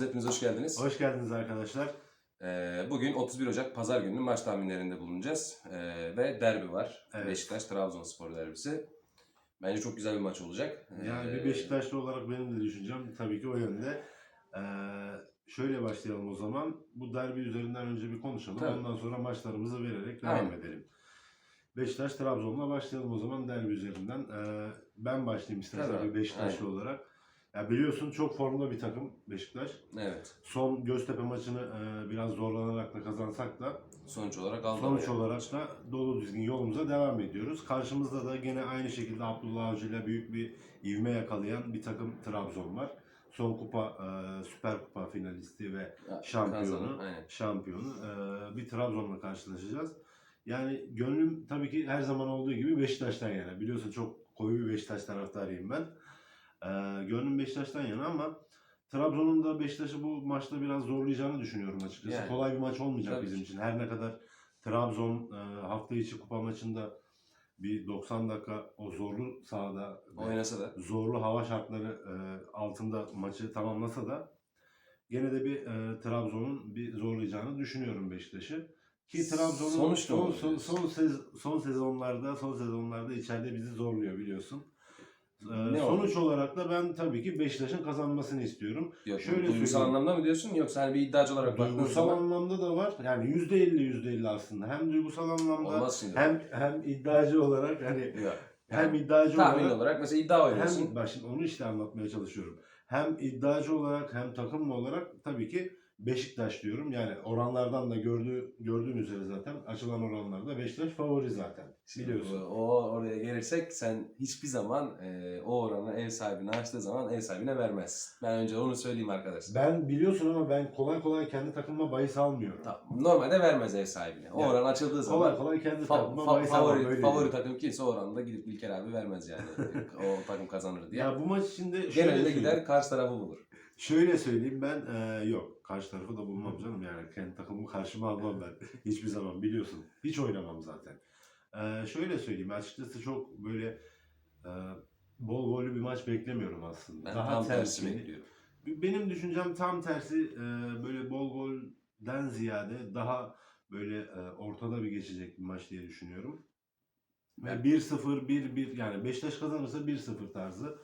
Hepiniz hoş geldiniz. Hoş geldiniz arkadaşlar. Ee, bugün 31 Ocak Pazar günü maç tahminlerinde bulunacağız. Ee, ve derbi var. Evet. Beşiktaş-Trabzonspor derbisi. Bence çok güzel bir maç olacak. Yani Ee, bir Beşiktaşlı olarak benim de düşüncem tabii ki o yönde. Ee, şöyle başlayalım o zaman. Bu derbi üzerinden önce bir konuşalım. Tabii. Ondan sonra maçlarımızı vererek devam Aynen. edelim. Beşiktaş Trabzon'la başlayalım o zaman derbi üzerinden. Ee, ben başlayayım istersen Tabii. bir Beşiktaşlı olarak. Ya biliyorsun çok formda bir takım Beşiktaş. Evet. Son Göztepe maçını e, biraz zorlanarak da kazansak da Sonuç olarak. Sonuç olarak da dolu düzgün yolumuza devam ediyoruz. Karşımızda da gene aynı şekilde Abdullah Avcı ile büyük bir ivme yakalayan bir takım Trabzon var. Son kupa, e, Süper Kupa finalisti ve Ya, şampiyonu. kazanın, Aynen. şampiyonu e, bir Trabzon'la karşılaşacağız. Yani gönlüm tabii ki her zaman olduğu gibi Beşiktaş'tan yana. Biliyorsun çok koyu bir Beşiktaş taraftarıyım ben. E, gönlüm Beşiktaş'tan yana ama Trabzon'un da Beşiktaş'ı bu maçta biraz zorlayacağını düşünüyorum açıkçası. Yani. Kolay bir maç olmayacak Tabii bizim ki. için. Her ne kadar Trabzon e, hafta içi kupa maçında bir 90 dakika o zorlu sahada Oynasa da. zorlu hava şartları e, altında maçı tamamlasa da gene de bir e, Trabzon'un bir zorlayacağını düşünüyorum Beşiktaş'ı. Ki Trabzon'un son, son, son, sez- son sezonlarda son sezonlarda içeride bizi zorluyor biliyorsun. E, Ne sonuç olarak da ben tabii ki Beşiktaş'ın kazanmasını istiyorum. Yok, Şöyle duygusal söyleyeyim. anlamda mı diyorsun yoksa hani bir iddiacı olarak baktığın Duygusal zaman anlamda da var. Yani %50 %50 aslında. Hem duygusal anlamda olmaz şimdi. hem hem iddiacı olarak hani Yok. hem iddiacı Tahmin olarak olarak mesela iddia oynuyorsun. hem bak şimdi onu işte anlatmaya çalışıyorum. Hem iddiacı olarak hem takımlı olarak tabii ki Beşiktaş diyorum. Yani oranlardan da gördüğü gördüğün üzere zaten açılan oranlarda Beşiktaş favori zaten. Biliyorsun. O oraya gelirsek sen hiçbir zaman e, o oranı ev sahibine açtığı zaman ev sahibine vermezsin. Ben önce onu söyleyeyim arkadaşlar. Ben biliyorsun ama ben kolay kolay kendi takımıma bahis almıyorum. Tamam. Normalde vermez ev sahibine. O Yani oran açıldığı zaman Kolay kolay kendi fa- takımıma fa- bahis almam. favori, öyle favori diyeyim. takım kimse o oranda gidip İlker abi vermez yani. o takım kazanır diye. Ya bu maç içinde şöyle Genelde söyleyeyim. gider karşı tarafı bulur. Şöyle söyleyeyim ben e, yok karşı tarafı da bulmam canım yani kendi takımımı karşıma almam ben hiçbir zaman biliyorsun hiç oynamam zaten. E, şöyle söyleyeyim açıkçası çok böyle e, bol gollü bir maç beklemiyorum aslında. Ben Daha tam tersi bekliyorum. Benim düşüncem tam tersi e, böyle bol golden ziyade daha böyle e, ortada bir geçecek bir maç diye düşünüyorum. Ve 1-0, 1-1 yani Beşiktaş kazanırsa 1-0 tarzı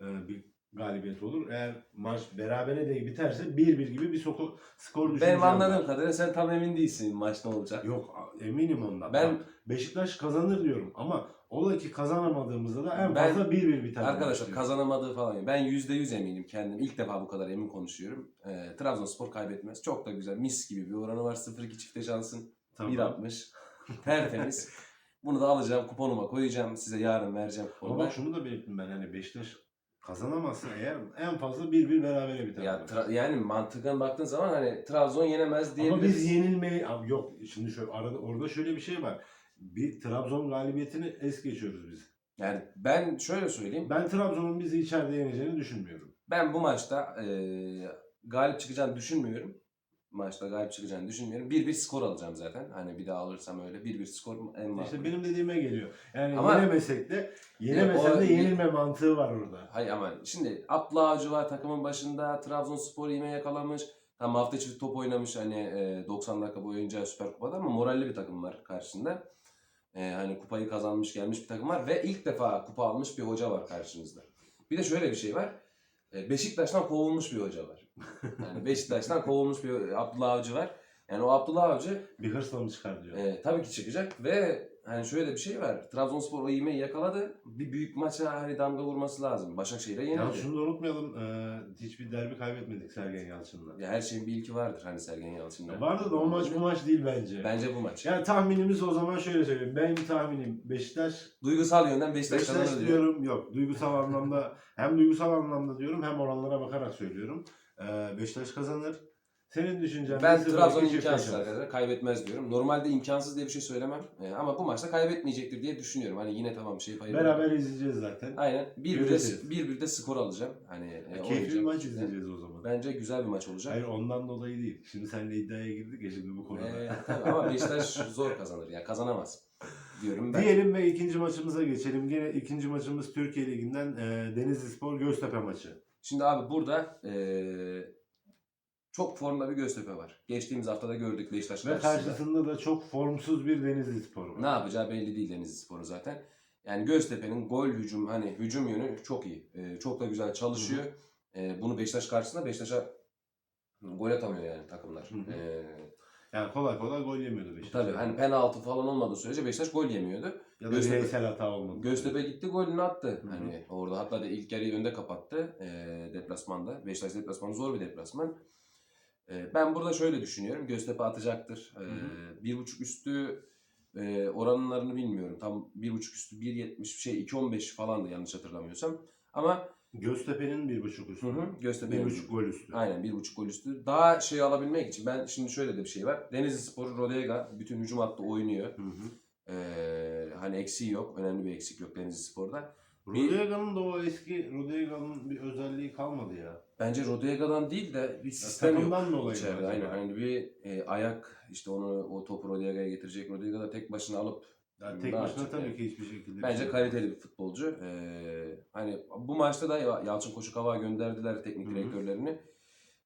e, bir galibiyet olur. Eğer maç berabere de biterse 1-1 gibi bir soku, skor düşüneceğim. Benim anladığım kadarıyla sen tam emin değilsin maç ne olacak. Yok eminim ondan. Ben Bak, Beşiktaş kazanır diyorum ama ola ki kazanamadığımızda da en Ben- fazla 1-1 biter. Arkadaşlar kazanamadığı falan. Ben %100 eminim kendim. İlk defa bu kadar emin konuşuyorum. Ee, Trabzonspor kaybetmez. Çok da güzel. Mis gibi bir oranı var. 0-2 çifte şansın. Tamam. 1.60. Tertemiz. Bunu da alacağım. Kuponuma koyacağım. Size yarın vereceğim Ama bak şunu da belirttim ben hani Beşiktaş kazanamazsa eğer en fazla 1-1 berabere biter. Ya tra- yani mantıken baktığın zaman hani Trabzon yenemez diyebiliriz. Ama biz yenilmeyi Abi yok şimdi şöyle arada orada şöyle bir şey var. Bir Trabzon galibiyetini es geçiyoruz biz. Yani ben şöyle söyleyeyim. Ben Trabzon'un bizi içeride yeneceğini düşünmüyorum. Ben bu maçta e, galip çıkacağını düşünmüyorum. Maçta galip çıkacağını düşünmüyorum. 1-1 skor alacağım zaten. Hani bir daha alırsam öyle 1-1 skor en makul. İşte benim dediğime geliyor. Yani Ama- yenemesek de yenemesen o- de yenilme mantığı var orada. Hayır ama şimdi Abdullah Avcı var takımın başında. Trabzonspor ivme yakalamış. Tam hafta içi top oynamış hani e, 90 dakika boyunca Süper Kupa'da ama moralli bir takım var karşısında. E, hani kupayı kazanmış gelmiş bir takım var ve ilk defa kupa almış bir hoca var karşınızda. Bir de şöyle bir şey var. E, Beşiktaş'tan kovulmuş bir hoca var. Yani Beşiktaş'tan kovulmuş bir Abdullah Avcı var. Yani o Abdullah Avcı Bir hırsla mı çıkar diyor. e, tabii ki çıkacak ve hani şöyle bir şey var. Trabzonspor o ivmeyi yakaladı. Bir büyük maça hani damga vurması lazım. Başakşehir'e yenildi. Ya şunu da unutmayalım. e, hiçbir derbi kaybetmedik Sergen Yalçın'la. Ya her şeyin bir ilki vardır hani Sergen Yalçın'da. Vardı da o maç bu maç değil bence. Bence bu maç. Yani tahminimiz o zaman şöyle söyleyeyim. Benim tahminim Beşiktaş Duygusal yönden Beşiktaş, Beşiktaş kazanır diyor. diyorum yok duygusal anlamda hem duygusal anlamda diyorum hem oranlara bakarak söylüyorum. Ee, Beşiktaş kazanır. Senin düşüncen Ben Trabzon imkansız arkadaşlar. Kaybetmez diyorum. Normalde imkansız diye bir şey söylemem. Ee, ama bu maçta kaybetmeyecektir diye düşünüyorum. Hani yine tamam şey payı. Beraber izleyeceğiz zaten. Aynen. Bir bir, de, Göreceğiz. bir bir de skor alacağım. Hani e, Keyifli bir oynayacağım. maç izleyeceğiz o zaman. Bence güzel bir maç olacak. Hayır ondan dolayı değil. Şimdi seninle iddiaya girdik ya şimdi bu konuda. Ee, tabii ama Beşiktaş zor kazanır ya. Kazanamaz diyorum ben. Diyelim ve ikinci maçımıza geçelim. Gene ikinci maçımız Türkiye Ligi'nden e, Denizli Spor Göztepe maçı. Şimdi abi burada eee çok formda bir Göztepe var. Geçtiğimiz haftada gördük Beşiktaş Ve karşısında. karşısında da çok formsuz bir Denizli Sporu var. Ne yapacağı belli değil Denizli Spor'un zaten. Yani Göztepe'nin gol hücum hani hücum yönü çok iyi. Ee, çok da güzel çalışıyor. Ee, bunu Beşiktaş karşısında Beşiktaş'a gol atamıyor yani takımlar. Hı hı. Ee, Yani kolay kolay gol yemiyordu Beşiktaş. tabii hani penaltı falan olmadığı sürece Beşiktaş gol yemiyordu. ya da Göztepe- bireysel hata olmadı. Göztepe gitti golünü attı. Hı hı. Hani orada hatta da ilk yarıyı önde kapattı e, deplasmanda. Beşiktaş deplasmanı zor bir deplasman. E, ben burada şöyle düşünüyorum. Göztepe atacaktır. E, bir buçuk üstü e, oranlarını bilmiyorum. Tam bir buçuk üstü 1.70 şey 2.15 falandı yanlış hatırlamıyorsam. Ama Göztepe'nin bir buçuk üstü. hı hı, Bir Göztepe'nin buçuk gol üstü. Aynen bir buçuk gol üstü. Daha şey alabilmek için ben şimdi şöyle de bir şey var. Denizli Sporu Rodega bütün hücum hattı oynuyor. Hı hı. E, hani eksiği yok. Önemli bir eksik yok Denizli Spor'da. Rodega'nın da o eski Rodega'nın bir özelliği kalmadı ya. Bence Rodega'dan değil de bir Ya sistem yok. takımdan dolayı. içeride. Aynen, hani bir e, ayak işte onu o topu Rodega'ya getirecek. Rodega da tek başına alıp Ya Ne tek başına yapacak tabii yani? ki hiçbir şekilde. bir bence şey kaliteli bir futbolcu. Ee, hani bu maçta da Ya- Yalçın Koçu Kava gönderdiler teknik Hı hı. direktörlerini.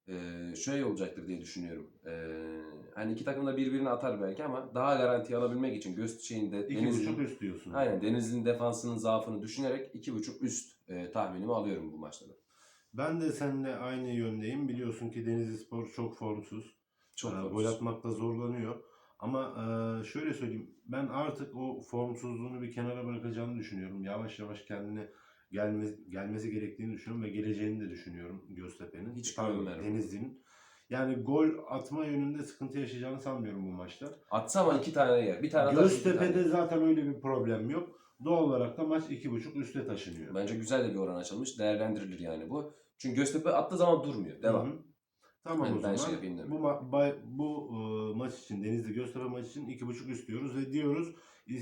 Ee, şöyle olacaktır diye düşünüyorum. Ee, hani iki takım da birbirini atar belki ama daha garanti alabilmek için göz şeyinde İki Denizli'nin buçuk üst diyorsun. Aynen Denizli'nin defansının zaafını düşünerek iki buçuk üst e, tahminimi alıyorum bu maçta da. Ben de seninle aynı yöndeyim. Biliyorsun ki Denizli Spor çok formsuz. Çok Ee, formsuz. Gol atmakta zorlanıyor. Ama e, şöyle söyleyeyim. Ben artık o formsuzluğunu bir kenara bırakacağını düşünüyorum. Yavaş yavaş kendine gelmesi, gelmesi gerektiğini düşünüyorum ve geleceğini de düşünüyorum Göztepe'nin. Hiç güvenmiyorum. Denizli'nin. Yani gol atma yönünde sıkıntı yaşayacağını sanmıyorum bu maçta. Atsa ama iki tane yer. Bir tane atar, iki tane Göztepe'de yer. zaten öyle bir problem yok. Doğal olarak da maç 2.5 üste taşınıyor. Bence güzel de bir oran açılmış. Değerlendirilir yani bu. Çünkü Göztepe attığı zaman durmuyor. Devam. Hı hı. Tamam Yani o ben zaman. şey bu ma- bay- bu e, maç için Denizli Göztepe maç için 2.5 üst diyoruz ve diyoruz e,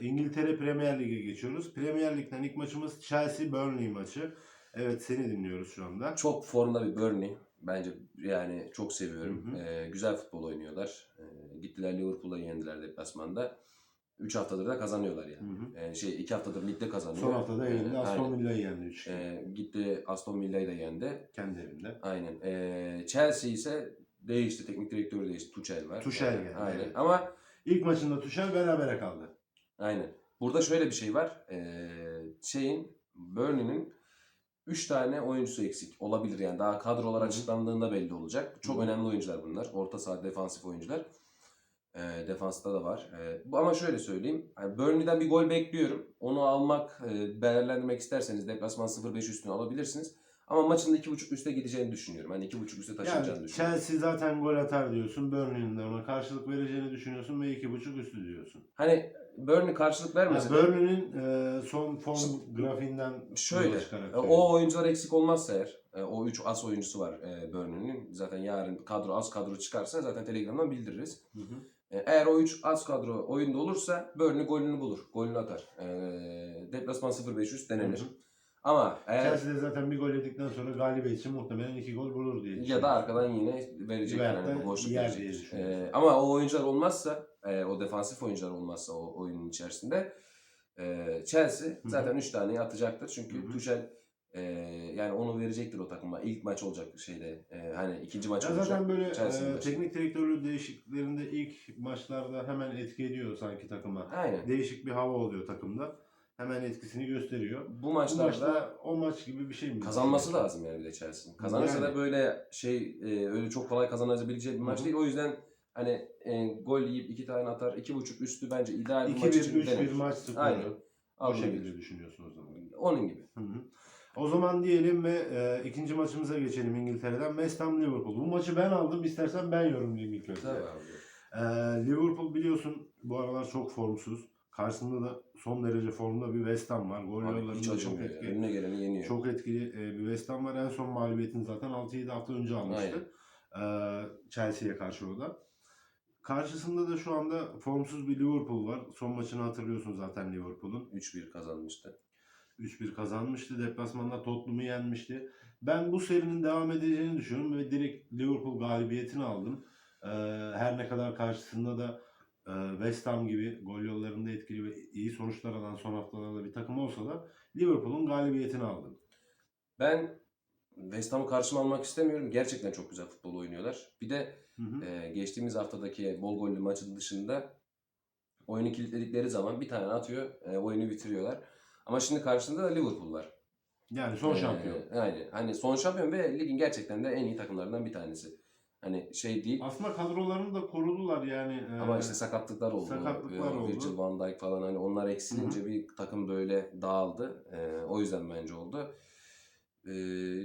İngiltere Premier Lig'e geçiyoruz. Premier Lig'den ilk maçımız Chelsea Burnley maçı. Evet seni dinliyoruz şu anda. Çok formda bir Burnley. Bence yani çok seviyorum. Hı hı. Ee, güzel futbol oynuyorlar. Ee, gittiler Liverpool'a yendiler deplasmanda. 3 haftadır da kazanıyorlar Hı yani. hı. Ee, şey 2 haftadır ligde kazanıyor. Son haftada evinde Aston. Villa'yı yendi 3 Ee, gitti Aston Villa'yı da yendi. kendi evinde. Aynen. Ee, Chelsea ise değişti. Teknik direktörü değişti. Tuchel var. Tuchel Ee, geldi, Aynen. evet. Ama İlk maçında Tuchel berabere kaldı. Aynen. Burada şöyle bir şey var. Ee, şeyin Burnley'nin 3 tane oyuncusu eksik. Olabilir yani. Daha kadrolar Hı hı. açıklandığında belli olacak. Çok Hı hı. önemli oyuncular bunlar. Orta saha defansif oyuncular. Ee, defansta da var. Ee, bu ama şöyle söyleyeyim. Yani Burnley'den bir gol bekliyorum. Onu almak, e, değerlendirmek isterseniz deplasman 0-5 üstüne alabilirsiniz. Ama maçın da 2.5 üste gideceğini düşünüyorum. Hani 2.5 üste taşınacağını Yani düşünüyorum. Chelsea zaten gol atar diyorsun. Burnley'nin de ona karşılık vereceğini düşünüyorsun ve 2.5 üstü diyorsun. Hani Burnley karşılık Yani vermese de Burnley'nin e, son form Şimdi- grafiğinden Şöyle, e, o oyuncular eksik olmazsa eğer, e, o 3 as oyuncusu var e, Burnley'nin. Zaten yarın kadro az kadro çıkarsa zaten Telegram'dan bildiririz. Hı hı. E, Eğer o 3 az kadro oyunda olursa Burnley golünü bulur, golünü atar. E, deplasman 0-500 denenir. Hı hı. Ama eğer Chelsea de zaten bir gol yedikten sonra galibiyet için muhtemelen iki gol bulur diye ya da arkadan yine verecek Veyahut yani bu boşluk verecek. diye düşünüyorsun. E, ama o oyuncular olmazsa, e, o defansif oyuncular olmazsa o oyunun içerisinde e, Chelsea zaten 3 taneyi atacaktır. Çünkü Hı hı. Tuchel e, yani onu verecektir o takıma. İlk maç olacak şeyde. e, hani ikinci maç Ya olacak. zaten böyle e, teknik direktörlük değişikliklerinde ilk maçlarda hemen etki ediyor sanki takıma. Aynen. Değişik bir hava oluyor takımda. Hemen etkisini gösteriyor. Bu Bu maçlarda maçta o maç gibi bir şey mi? kazanması lazım yani bir de Chelsea'nin. Kazanırsa Yani. da böyle şey e, öyle çok kolay kazanabileceği bir Hı maç değil. O yüzden hani e, gol yiyip iki tane atar. iki buçuk üstü bence ideal bir 2-1, maç için 3-1 denir. maç skoru. Aynen. O şekilde düşünüyorsun o zaman. Onun gibi. Hı hı. O zaman diyelim ve e, ikinci maçımıza geçelim İngiltere'den. West Ham Liverpool. Bu maçı ben aldım. İstersen ben yorumlayayım ilk önce. Tabii abi. E, Liverpool biliyorsun bu aralar çok formsuz. Karşısında da son derece formda bir West Ham var. Gol yollarında çok ya. etkili. Önüne geleni yeniyor. Çok etkili e, bir West Ham var. En son mağlubiyetini zaten 6-7 hafta önce almıştı. E, Chelsea'ye karşı o da. Karşısında da şu anda formsuz bir Liverpool var. Son maçını hatırlıyorsun zaten Liverpool'un. 3-1 kazanmıştı. 3-1 kazanmıştı. Deplasmanda Tottenham'ı yenmişti. Ben bu serinin devam edeceğini düşünüyorum ve direkt Liverpool galibiyetini aldım. Ee, her ne kadar karşısında da e, West Ham gibi gol yollarında etkili ve iyi sonuçlar alan son haftalarda bir takım olsa da Liverpool'un galibiyetini aldım. Ben West Ham'ı karşıma almak istemiyorum. Gerçekten çok güzel futbol oynuyorlar. Bir de Hı hı. e, geçtiğimiz haftadaki bol gollü maçın dışında oyunu kilitledikleri zaman bir tane atıyor, e, oyunu bitiriyorlar. Ama şimdi karşısında da Liverpool var. Yani son Ee, şampiyon. Yani hani son şampiyon ve ligin gerçekten de en iyi takımlarından bir tanesi. Hani şey değil Aslında kadrolarını da korudular yani. e, ama işte sakatlıklar oldu. sakatlıklar Ee, oldu. Virgil van Dijk falan hani onlar eksilince bir takım böyle dağıldı. Ee, o yüzden bence oldu. Ee,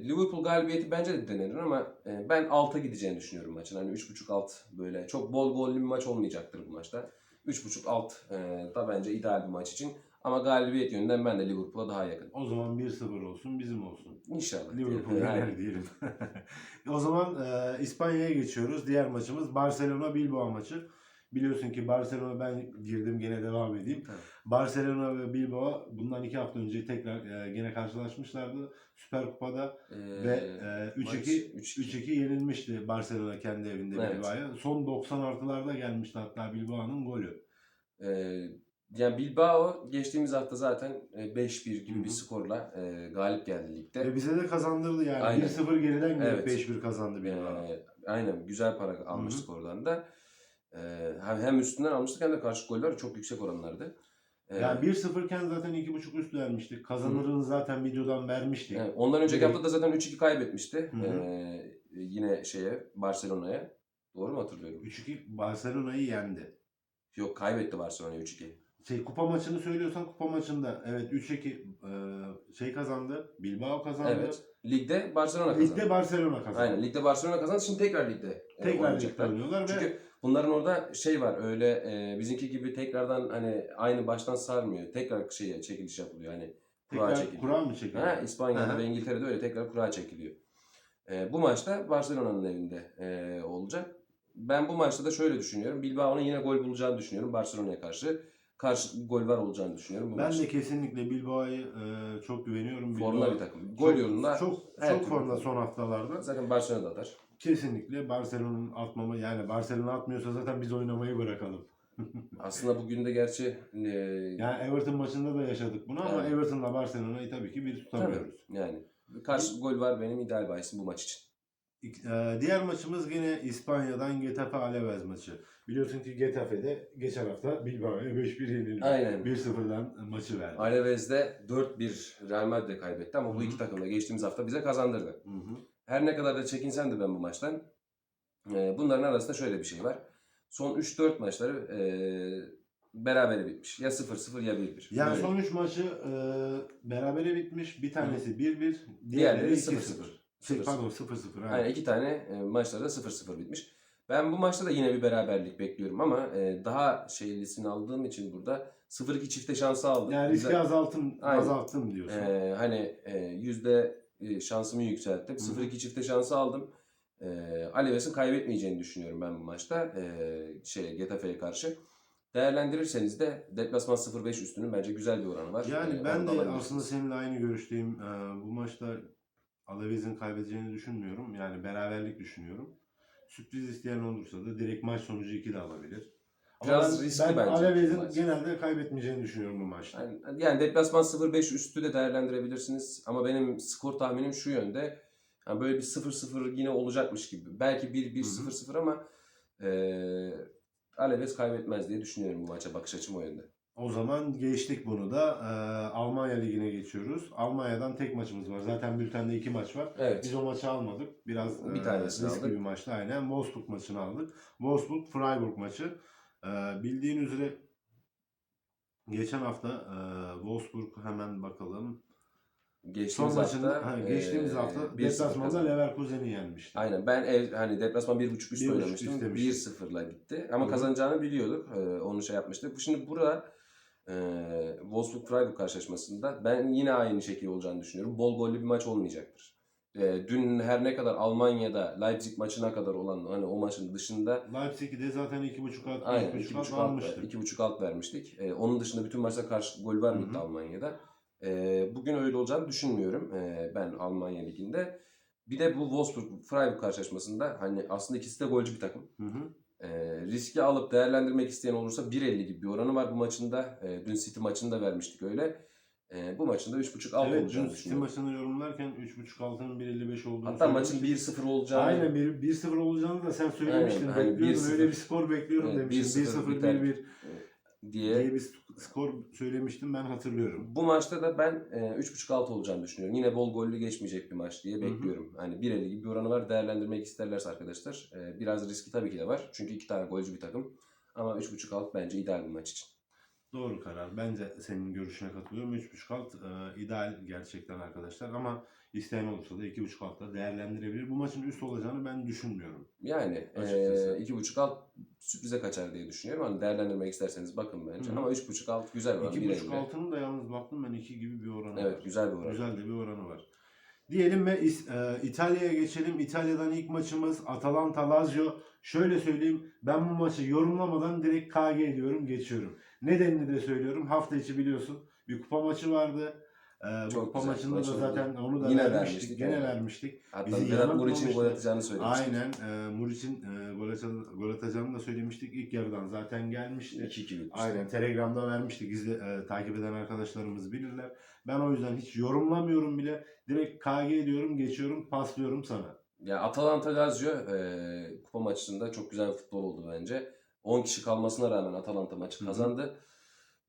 Liverpool galibiyeti bence de denenir ama e, ben 6'a gideceğini düşünüyorum maçın. Hani 3.5 alt böyle çok bol gollü bir maç olmayacaktır bu maçta. 3.5 alt e, da bence ideal bir maç için. Ama galibiyet yönünden ben de Liverpool'a daha yakın. O zaman 1-0 olsun bizim olsun. İnşallah. Liverpool yener diyelim. o zaman e, İspanya'ya geçiyoruz. Diğer maçımız Barcelona Bilbao maçı. Biliyorsun ki Barcelona ben girdim gene devam edeyim. Tabii. Barcelona ve Bilbao bundan iki hafta önce tekrar e, gene karşılaşmışlardı. Süper Kupa'da Ee, ve e, 3-2 maç 3-2 yenilmişti Barcelona kendi evinde Evet. Bilbao'ya. Son 90 artılarda gelmişti hatta Bilbao'nun golü. Ee, yani Bilbao geçtiğimiz hafta zaten e, 5-1 gibi Hı hı. bir skorla e, galip geldi ligde. Ve bize de kazandırdı yani. Aynen. 1-0 geriden gelip Evet. 5-1 kazandı Bilbao. Ee, aynen güzel para almıştık Hı oradan da. Ee, hem, hem üstünden almıştık hem de karşı goller çok yüksek oranlardı. Ee, Yani 1-0 iken zaten 2.5 üst vermiştik. Kazanırını zaten videodan vermiştik. evet, ondan önceki hafta da zaten 3-2 kaybetmişti. Hı hı. Ee, yine şeye Barcelona'ya. Doğru mu hatırlıyorum? 3-2 Barcelona'yı yendi. Yok kaybetti Barcelona'ya 3-2. Şey kupa maçını söylüyorsan kupa maçında evet 3-2 e, şey kazandı. Bilbao kazandı. Evet. Ligde Barcelona kazandı. Ligde Barcelona kazandı. Aynen ligde Barcelona kazandı. Şimdi tekrar ligde e, Tekrar ligde oynuyorlar ve Çünkü bunların orada şey var öyle e, bizimki gibi tekrardan hani aynı baştan sarmıyor. Tekrar şeye çekiliş yapılıyor hani kura tekrar çekiliyor. kura mı çekildi? Ha, İspanya'da Aha. ve İngiltere'de öyle tekrar kura çekiliyor. E, bu maçta Barcelona'nın evinde e, olacak. Ben bu maçta da şöyle düşünüyorum. Bilbao'nun yine gol bulacağını düşünüyorum Barcelona'ya karşı. Karşı gol var olacağını düşünüyorum bu Ben maçta. de kesinlikle Bilbao'ya e, çok güveniyorum. Formda Bilbao bir takım. Gol çok- yolunda çok çok formda formda. son haftalarda. zaten Barcelona da atar. Kesinlikle Barcelona'nın atmama yani Barcelona atmıyorsa zaten biz oynamayı bırakalım. Aslında bugün de gerçi e, Yani Everton maçında da yaşadık bunu ama Evet. Everton'la Barcelona'yı tabii ki bir tutamıyoruz. yani karşı gol var benim ideal bahisim bu maç için. E, Diğer maçımız yine İspanya'dan Getafe Alaves maçı. Biliyorsun ki Getafe'de geçen hafta Bilbao'ya 5-1 yenildi. Aynen. 1-0'dan maçı verdi. Alaves'de 4-1 Real Madrid kaybetti ama bu hı. iki takım da geçtiğimiz hafta bize kazandırdı. Hı hı. Her ne kadar da çekinsem de ben bu maçtan e, bunların arasında şöyle bir şey var. Son 3-4 maçları e, berabere bitmiş. Ya 0-0 ya 1-1. Yani Böyle. son 3 maçı e, berabere bitmiş. Bir tanesi 1-1, diğerleri Diğerleri 2-0. 0-0. Şey, 0-0. pardon 0-0. aynen. Yani iki tane e, maçlarda 0-0 bitmiş. Ben bu maçta da yine bir beraberlik bekliyorum ama e, daha şeylisini aldığım için burada 0-2 çifte şansı aldım. Yani riski Güzel. azalttım, Aynen. azalttım diyorsun. Ee, hani e, yüzde e, şansımı yükselttim. Hı hı. 0-2 çifte şansı aldım. Ee, Aleves'in kaybetmeyeceğini düşünüyorum ben bu maçta. Ee, şeye Getafe'ye karşı. Değerlendirirseniz de deplasman 0-5 üstünün bence güzel bir oranı var. Yani Ee, ben de aslında seninle aynı görüşteyim. Ee, bu maçta Alaves'in kaybedeceğini düşünmüyorum. Yani beraberlik düşünüyorum. Sürpriz isteyen olursa da direkt maç sonucu 2 de alabilir. Ama Biraz ben, riskli ben bence maç. genelde kaybetmeyeceğini düşünüyorum bu maçta. Yani, yani deplasman 0-5 üstü de değerlendirebilirsiniz. Ama benim skor tahminim şu yönde. Yani böyle bir 0-0 yine olacakmış gibi. Belki 1-1-0-0 ama e, Alaves kaybetmez diye düşünüyorum bu maça. Bakış açım o yönde. O zaman geçtik bunu da. Ee, Almanya Ligi'ne geçiyoruz. Almanya'dan tek maçımız var. Zaten bültende iki maç var. Evet. Biz o maçı almadık. Biraz Bir e, riskli bir maçtı aynen. Wolfsburg maçını aldık. Wolfsburg-Freiburg maçı. Ee, bildiğin üzere geçen hafta e, Wolfsburg hemen bakalım. Son Geçtiğimiz maçında hafta, ha, geçtiğimiz eee, hafta 1-0 deplasmanda. Leverkusen'i yenmişti. Aynen ben ev hani deplasman 1.5 üst 1.5 oynamıştım. istemiştim. 1-0'la gitti. Ama hı. kazanacağını biliyorduk. Ee, onu şey yapmıştık. Şimdi burada e, Wolfsburg-Freiburg karşılaşmasında ben yine aynı şekilde olacağını düşünüyorum. Bol gollü bir maç olmayacaktır. Dün her ne kadar Almanya'da Leipzig maçına kadar olan hani o maçın dışında Leipzig'i de zaten 2.5 alt, Aynen 2.5 2.5 alt alt, almıştı. 2.5 alt vermiştik. Ee, onun dışında bütün maçta karşı gol var Hı mıydı hı. Almanya'da? Ee, bugün öyle olacağını düşünmüyorum ee, ben Almanya Ligi'nde. Bir de bu Wolfsburg-Freiburg karşılaşmasında hani aslında ikisi de golcü bir takım. Hı hı. Riski alıp değerlendirmek isteyen olursa 1.50 gibi bir oranı var bu maçında. Ee, dün City maçını da vermiştik öyle. E, bu maçın da 3.5 alt evet dün olacağını City maçını yorumlarken 3.5 altının 1.55 olduğunu Hatta maçın söylemiştik. 1-0 olacağını Aynen bir- 1-0 olacağını da sen söylemiştin. Aynen, hani Bekliyordun 1-0. öyle bir skor bekliyorum Evet, demiştin. 1-0 1-0 biter. 1-1 diye diye bir skor söylemiştim ben hatırlıyorum. Bu maçta da ben e, 3.5 alt olacağını düşünüyorum. Yine bol gollü geçmeyecek bir maç diye hı. bekliyorum. Hani 1.50 gibi bir oranı var. Değerlendirmek isterlerse arkadaşlar. e, biraz riski tabii ki de var. Çünkü iki tane golcü bir takım. Ama 3.5 alt bence ideal bir maç için. Doğru karar. Ben de senin görüşüne katılıyorum. 3.5 alt e, ideal gerçekten arkadaşlar ama isteyen olursa da 2.5 altta değerlendirebilir. Bu maçın üst olacağını ben düşünmüyorum. Yani e, Açıkçası. 2.5 alt sürprize kaçar diye düşünüyorum. Hani değerlendirmek isterseniz bakın bence. Hı. Ama 3.5 alt güzel oran. 2.5 1.50. altının da yalnız baktım ben 2 gibi bir oranı var. Evet güzel bir oran. Güzel de bir oranı var. Diyelim ve e, İtalya'ya geçelim. İtalya'dan ilk maçımız Atalanta Lazio. Şöyle söyleyeyim ben bu maçı yorumlamadan direkt KG diyorum geçiyorum. Nedenini de söylüyorum. Hafta içi biliyorsun bir kupa maçı vardı. E, bu Çok kupa güzel maçında maç da oldu. zaten onu da Yine vermiştik. vermiştik, Gene evet. vermiştik. Hatta Bizi Berat Muriç'in gol atacağını söylemiştik. Aynen. E, Muriç'in e, gol, ata- gol atacağını da söylemiştik. İlk yarıdan zaten gelmişti. 2-2 bitmişti. Aynen Telegram'da vermiştik. İzle, e, takip eden arkadaşlarımız bilirler. Ben o yüzden hiç yorumlamıyorum bile. Direkt KG diyorum, geçiyorum, paslıyorum sana. Ya Atalanta Lazio e, kupa maçında çok güzel futbol oldu bence. 10 kişi kalmasına rağmen Atalanta maçı kazandı.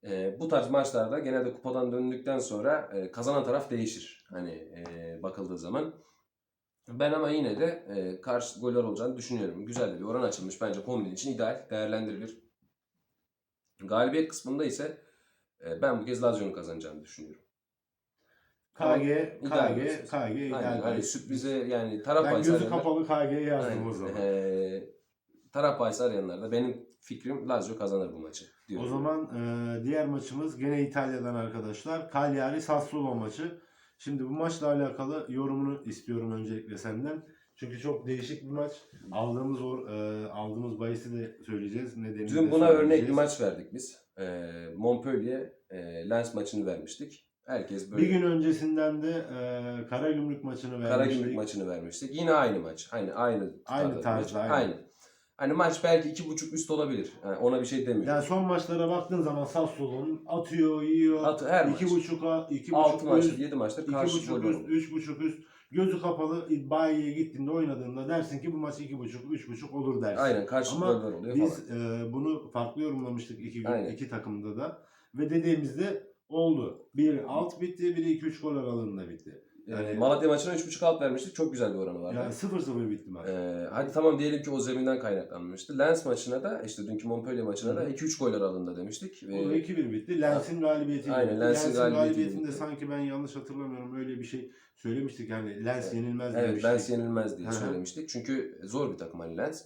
E, bu tarz maçlarda genelde kupadan döndükten sonra e, kazanan taraf değişir. Hani e, bakıldığı zaman. Ben ama yine de e, karşı goller olacağını düşünüyorum. Güzel bir oran açılmış. Bence kombin için ideal. Değerlendirilir. Galibiyet kısmında ise e, ben bu kez Lazio'nun kazanacağını düşünüyorum. KG, İdeal KG. KG, Aynen, ideal. hani sürprize yani taraf ben payısı gözü arayanlar- kapalı KG yazdım Aynen. o zaman. Ee, taraf payısı arayanlar da benim fikrim Lazio kazanır bu maçı. Diyorum. O zaman e, diğer maçımız gene İtalya'dan arkadaşlar. Cagliari Sassuolo maçı. Şimdi bu maçla alakalı yorumunu istiyorum öncelikle senden. Çünkü çok değişik bir maç. Aldığımız or, e, aldığımız bahisi de söyleyeceğiz. Nedenini Dün buna örnek bir maç verdik biz. Ee, Montpellier e, Lens maçını vermiştik. Herkes böyle Bir gün öncesinden de e, Karagümrük maçını vermiştik. Karagümrük maçını vermiştik. Yine aynı maç. Aynı aynı Aynı tarzda maç. aynı. Hani maç belki iki buçuk üst olabilir. Yani ona bir şey demiyorum. Yani son maçlara baktığın zaman Sassuolo'nun atıyor, yiyor. At, her iki maç. buçuğa, iki 6 buçuk maçtır, üst, 7 maçtır iki karşı buçuk gol üst, üç buçuk üst. Gözü kapalı bayiye gittiğinde oynadığında dersin ki bu maç iki buçuk, üç buçuk olur dersin. Aynen karşı Ama oluyor Biz falan. e, bunu farklı yorumlamıştık iki, gün, Aynen. iki takımda da. Ve dediğimizde oldu. Bir alt bitti, biri iki üç gol aralığında bitti. Yani Malatya maçına 3.5 alt vermiştik. Çok güzel bir oranı vardı. Yani 0-0 bitti maç. Ee, hadi tamam diyelim ki o zeminden kaynaklanmıştı. Lens maçına da işte dünkü Montpellier maçına da Hı hı. 2-3 gol aralığında demiştik. O da 2-1 bitti. Lens'in galibiyetiyle Aynen. Lens'in Lens'in, galibiyetinde sanki ben yanlış hatırlamıyorum öyle bir şey söylemiştik. Yani Lens Evet. yenilmez Evet demiştik. Lens yenilmez diye hı. söylemiştik. Çünkü zor bir takım hani Lens.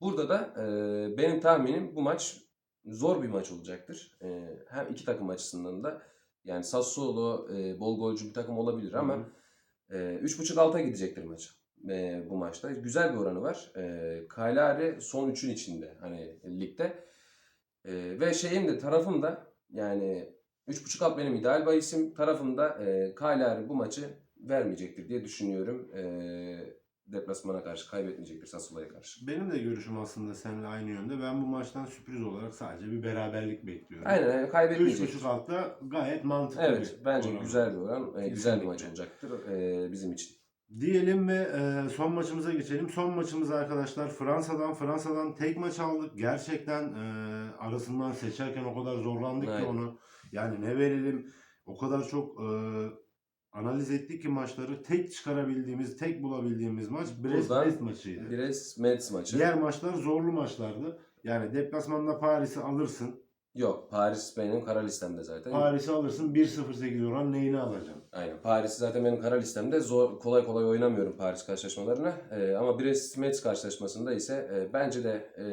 Burada da e, benim tahminim bu maç zor bir maç olacaktır. E, hem iki takım açısından da yani Sassuolo e, bol golcü bir takım olabilir ama Hı e, 3.5 alta gidecektir maç. E, bu maçta. Güzel bir oranı var. E, Cagliari son 3'ün içinde hani ligde. E, ve şeyim de tarafım da yani 3.5 alt benim ideal bahisim. Tarafımda e, Cagliari bu maçı vermeyecektir diye düşünüyorum. E, deplasmana karşı kaybetmeyecektir Sassuolo'ya karşı. Benim de görüşüm aslında seninle aynı yönde. Ben bu maçtan sürpriz olarak sadece bir beraberlik bekliyorum. Aynen yani kaybetmeyecektir. 3.5 altta gayet mantıklı Evet bir bence oran. güzel bir oran. e, güzel bir maç Kesinlikle. olacaktır e, bizim için. Diyelim ve e, son maçımıza geçelim. Son maçımız arkadaşlar Fransa'dan. Fransa'dan tek maç aldık. Gerçekten e, arasından seçerken o kadar zorlandık ki Aynen. onu. Yani ne verelim o kadar çok e, analiz ettik ki maçları tek çıkarabildiğimiz, tek bulabildiğimiz maç Brest, Buradan Brest maçıydı. Brest Metz maçı. Diğer maçlar zorlu maçlardı. Yani deplasmanda Paris'i alırsın. Yok Paris benim kara listemde zaten. Paris'i alırsın 1-0-8 oran neyini alacaksın? Aynen. Paris'i zaten benim kara listemde. Zor, kolay kolay oynamıyorum Paris karşılaşmalarını. Ee, ama Brest Metz karşılaşmasında ise e, bence de e,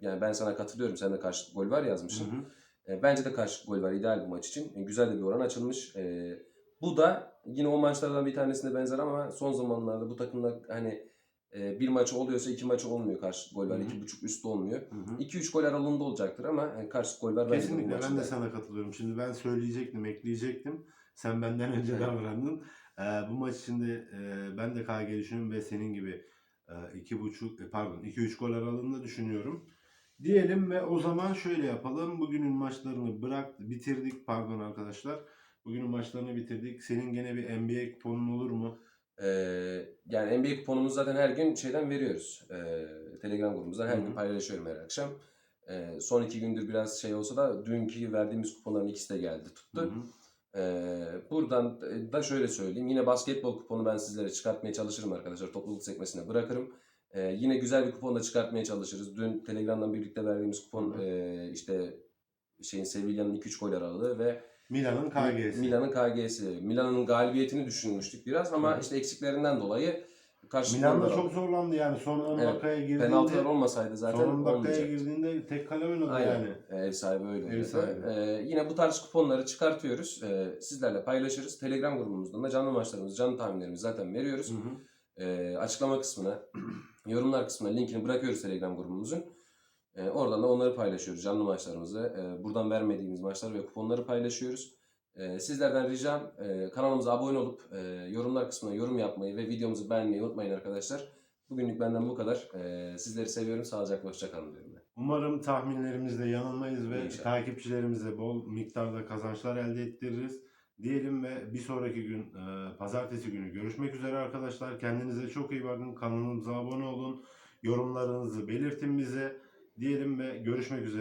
yani ben sana katılıyorum. Sen de karşı gol var yazmışsın. Hı hı. E, bence de karşı gol var ideal bu maç için. E, güzel de bir oran açılmış. E, bu da yine o maçlardan bir tanesine benzer ama son zamanlarda bu takımlar hani e, bir maçı oluyorsa iki maçı olmuyor karşı gol var. İki buçuk üstü olmuyor. Hı hı. 2-3 gol aralığında olacaktır ama e, karşı gol var Kesinlikle ben de sana katılıyorum. Şimdi ben söyleyecektim, ekleyecektim. Sen benden önce davrandın. Ee, bu maç içinde e, ben de KG düşünüyorum ve senin gibi e, iki buçuk e, pardon 2-3 gol aralığında düşünüyorum. Diyelim ve o zaman şöyle yapalım. Bugünün maçlarını bırak bitirdik pardon arkadaşlar. Bugünün maçlarını bitirdik. Senin gene bir NBA kuponun olur mu? Ee, yani NBA kuponumuzu zaten her gün şeyden veriyoruz. Ee, Telegram grubumuzdan her gün paylaşıyorum her akşam. Ee, son iki gündür biraz şey olsa da dünkü verdiğimiz kuponların ikisi de geldi tuttu. Ee, buradan da şöyle söyleyeyim. Yine basketbol kuponu ben sizlere çıkartmaya çalışırım arkadaşlar. Topluluk sekmesine bırakırım. Ee, yine güzel bir kupon da çıkartmaya çalışırız. Dün Telegram'dan birlikte verdiğimiz kupon e, işte şeyin Sevilla'nın 2-3 gol aralığı ve Milan'ın KG'si. Milan'ın KG'si. Milan'ın galibiyetini düşünmüştük biraz ama Hı işte eksiklerinden dolayı Milan da çok zorlandı yani son 10 Evet, dakikaya girdiğinde. Penaltılar olmasaydı zaten son 10 dakikaya olmayacaktı. girdiğinde tek kale oynadı Aynen. yani. Ev sahibi öyle Ev sahibi. Ee, yine bu tarz kuponları çıkartıyoruz. Ee, sizlerle paylaşırız. Telegram grubumuzdan da canlı maçlarımızı, canlı tahminlerimizi zaten veriyoruz. Hı hı. Ee, açıklama kısmına, yorumlar kısmına linkini bırakıyoruz Telegram grubumuzun. Ee, oradan da onları paylaşıyoruz. Canlı maçlarımızı. Ee, buradan vermediğimiz maçları ve kuponları paylaşıyoruz. Ee, sizlerden ricam e, kanalımıza abone olup e, yorumlar kısmına yorum yapmayı ve videomuzu beğenmeyi unutmayın arkadaşlar. Bugünlük benden bu kadar. Ee, sizleri seviyorum. Sağlıcakla hoşçakalın diyorum ben. Umarım tahminlerimizde yanılmayız ve İnşallah. takipçilerimize bol miktarda kazançlar elde ettiririz. Diyelim ve bir sonraki gün e, pazartesi günü görüşmek üzere arkadaşlar. Kendinize çok iyi bakın. Kanalımıza abone olun. Yorumlarınızı belirtin bize. Diyelim ve görüşmek üzere.